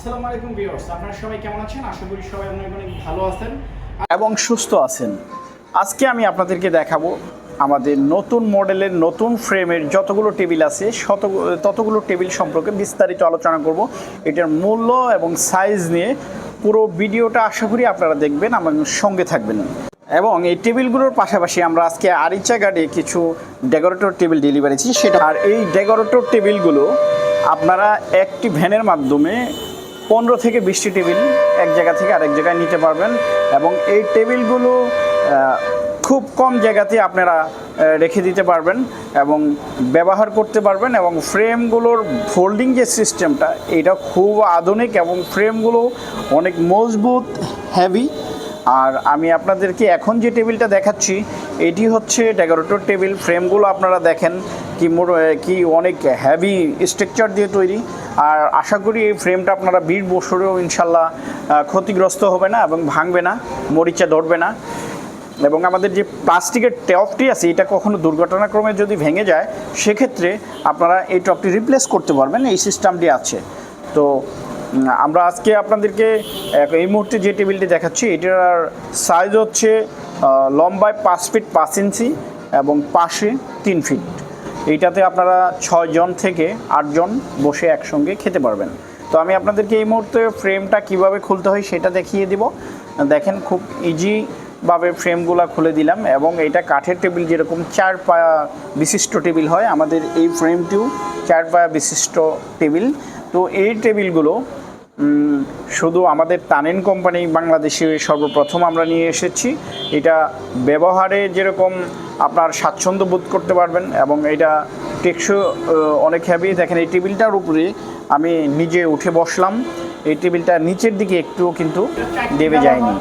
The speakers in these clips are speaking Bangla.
আসসালামু আলাইকুম ভিউয়ার্স, আপনারা সবাই কেমন আছেন? আশা করি সবাই ভালো আছেন এবং সুস্থ আছেন। আজকে আমি আপনাদেরকে দেখাবো আমাদের নতুন মডেলের নতুন ফ্রেমের যতগুলো টেবিল আছে, শত ততগুলো টেবিল সম্পর্কে বিস্তারিত আলোচনা করব। এটার মূল্য এবং সাইজ নিয়ে পুরো ভিডিওটা আশা করি আপনারা দেখবেন আমার সঙ্গে থাকবেন। এবং এই টেবিলগুলোর পাশাপাশি আমরা আজকে আরিচা গার্ডে কিছু ডেকোরেটর টেবিল ডেলিভারি দিচ্ছি। সেটা আর এই ডেকোরেটর টেবিলগুলো আপনারা একটি ভ্যানের মাধ্যমে পনেরো থেকে বিশটি টেবিল এক জায়গা থেকে আরেক জায়গায় নিতে পারবেন এবং এই টেবিলগুলো খুব কম জায়গাতে আপনারা রেখে দিতে পারবেন এবং ব্যবহার করতে পারবেন এবং ফ্রেমগুলোর ফোল্ডিং যে সিস্টেমটা, এটা খুব আধুনিক এবং ফ্রেমগুলো অনেক মজবুত, হেভি আর আমি আপনাদেরকে এখন যে টেবিলটা দেখাচ্ছি, এটি হচ্ছে ডেকোরেটর টেবিল। ফ্রেমগুলো আপনারা দেখেন কি কি অনেক হ্যাভি স্ট্রাকচার দিয়ে তৈরি। আর আশা করি এই ফ্রেমটা আপনারা বিশ বছরেও ইনশাল্লাহ ক্ষতিগ্রস্ত হবে না এবং ভাঙবে না, মরিচা ধরবে না। এবং আমাদের যে প্লাস্টিকের টপটি আছে, এটা কখনো দুর্ঘটনাক্রমে যদি ভেঙে যায়, সেক্ষেত্রে আপনারা এই টপটি রিপ্লেস করতে পারবেন, এই সিস্টেমটি আছে। তো আমরা আজকে আপনাদেরকে এই মুহূর্তে যে টেবিলটি দেখাচ্ছি, এটার সাইজ হচ্ছে লম্বায় পাঁচ ফিট পাঁচ ইঞ্চি এবং পাশে তিন ফিট এইটাতে আপনারা ছয়জন থেকে আটজন বসে একসঙ্গে খেতে পারবেন। তো আমি আপনাদেরকে এই মুহূর্তে ফ্রেমটা কীভাবে খুলতে হয় সেটা দেখিয়ে দিব। দেখেন খুব ইজি ভাবে ফ্রেমগুলো খুলে দিলাম এবং এটা কাঠের টেবিল যেরকম চার পায়া বিশিষ্ট টেবিল হয়, আমাদের এই ফ্রেমটিও চার পায়া বিশিষ্ট টেবিল। তো এই টেবিলগুলো শুধু আমাদের তানেন কোম্পানি বাংলাদেশে সর্বপ্রথম আমরা নিয়ে এসেছি। এটা ব্যবহারে যেরকম আপনার স্বাচ্ছন্দ্য বোধ করতে পারবেন এবং এটা টেকসো অনেক হ্যাভি দেখেন এই টেবিলটার উপরে আমি নিজে উঠে বসলাম। এই টেবিলটা নিচের দিকে একটুও কিন্তু দেবে যায়নি।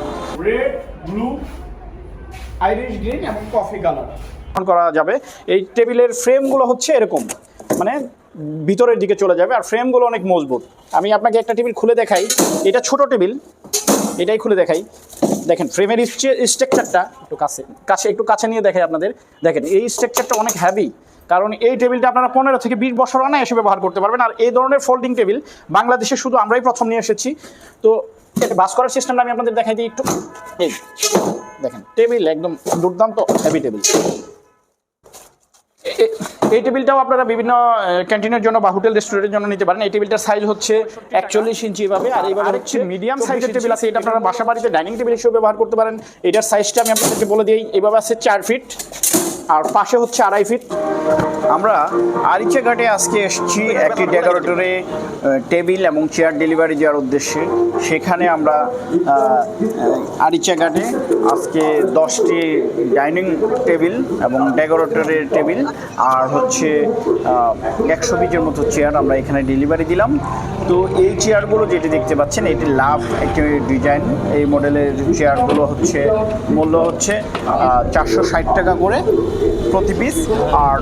রেড ব্লু আইরিশ গ্রিন এবং কফি কালার করা যাবে। এই টেবিলের ফ্রেমগুলো হচ্ছে এরকম। মানে ভিতরের দিকে চলে যাবে আর ফ্রেমগুলো অনেক মজবুত। আমি আপনাকে একটা টেবিল খুলে দেখাই। এটা ছোট টেবিল। এটাই খুলে দেখাই। দেখেন, ফ্রেমের স্ট্রাকচারটা একটু কাছে কাছে একটু কাছে নিয়ে দেখাই আপনাদের। দেখেন, এই স্ট্রাকচারটা অনেক হ্যাভি কারণ এই টেবিলটা আপনারা পনেরো থেকে বিশ বছর অনেক অনায়াসে ব্যবহার করতে পারবেন। আর এই ধরনের ফোল্ডিং টেবিল বাংলাদেশে শুধু আমরাই প্রথম নিয়ে এসেছি। তো এটা বাস করার সিস্টেমটা আমি আপনাদের দেখাই দিই একটু। এই, দেখেন, টেবিল একদম দুর্দান্ত হ্যাভি টেবিল এই টেবিলটাও আপনারা বিভিন্ন ক্যান্টিনের জন্য বা হোটেল রেস্টুরেন্টের জন্য নিতে পারেন। এই টেবিলটার সাইজ হচ্ছে একচল্লিশ ইঞ্চি এভাবে আর এইভাবে হচ্ছে মিডিয়াম সাইজের টেবিল আছে। এটা আপনারা বাসা বাড়িতে ডাইনিং টেবিল হিসেবে ব্যবহার করতে পারেন। এটার সাইজটা আমি আপনাদেরকে বলে দিই। এইভাবে আছে চার ফিট আর পাশে হচ্ছে আড়াই ফিট আমরা আরিচা ঘাটে আজকে এসেছি একটি ডেকোরেটরে টেবিল এবং চেয়ার ডেলিভারি দেওয়ার উদ্দেশ্যে। সেখানে আমরা আরিচা ঘাটে আজকে দশটি ডাইনিং টেবিল এবং ডেকোরেটরের টেবিল আর হচ্ছে একশো পিসের মতো চেয়ার আমরা এখানে ডেলিভারি দিলাম। তো এই চেয়ারগুলো যেটি দেখতে পাচ্ছেন, এটি লাভ একটি ডিজাইন। এই মডেলের চেয়ারগুলো হচ্ছে, মূল্য হচ্ছে চারশো ষাট টাকা করে প্রতি পিস। আর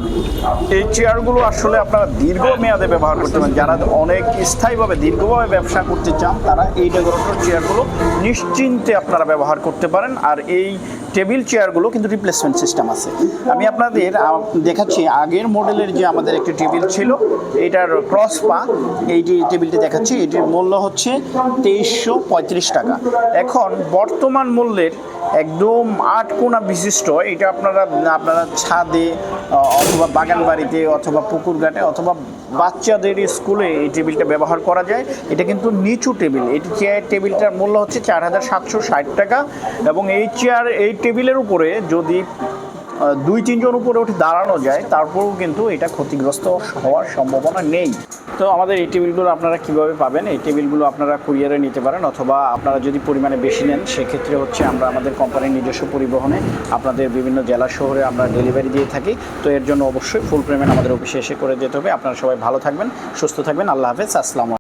এই চেয়ারগুলো আসলে আপনারা দীর্ঘ মেয়াদে ব্যবহার করতে পারেন। যারা অনেক স্থায়ীভাবে, দীর্ঘভাবে ব্যবসা করতে চান, তারা এই ডেকোরেটর চেয়ারগুলো নিশ্চিন্তে আপনারা ব্যবহার করতে পারেন। আর এই টেবিল চেয়ারগুলো কিন্তু রিপ্লেসমেন্ট সিস্টেম আছে। আমি আপনাদের দেখাচ্ছি আগের মডেলের যে আমাদের একটি টেবিল ছিল, এটার ক্রস পা এইটি টেবিলটি দেখাচ্ছি, এটির মূল্য হচ্ছে তেইশশো পঁয়ত্রিশ টাকা। এখন বর্তমান মূল্যের একদম আট কোনা বিশিষ্ট, এটা আপনারা আপনারা ছাদে অথবা বাগান বাড়িতে, অথবা পুকুর ঘাটে, অথবা বাচ্চাদের স্কুলে এই টেবিলটা ব্যবহার করা যায়। এটা কিন্তু নিচু টেবিল। এটি চেয়ার টেবিলটার মূল্য হচ্ছে চার হাজার সাতশো ষাট টাকা এবং এই চেয়ার এই টেবিলের উপরে যদি দুই তিনজন উপরে উঠে দাঁড়ানো যায়, তারপরেও কিন্তু এটা ক্ষতিগ্রস্ত হওয়ার সম্ভাবনা নেই। তো আমাদের এই টেবিলগুলো আপনারা কীভাবে পাবেন? এই টেবিলগুলো আপনারা কুরিয়ারে নিতে পারেন অথবা আপনারা যদি পরিমাণে বেশি নেন, সেক্ষেত্রে হচ্ছে আমরা আমাদের কোম্পানির নিজস্ব পরিবহনে আপনাদের বিভিন্ন জেলা শহরে আমরা ডেলিভারি দিয়ে থাকি। তো এর জন্য অবশ্যই ফুল পেমেন্ট আমাদের অফিসে এসে করে যেতে হবে। আপনারা সবাই ভালো থাকবেন, সুস্থ থাকবেন। আল্লাহ হাফেজ। আসসালামু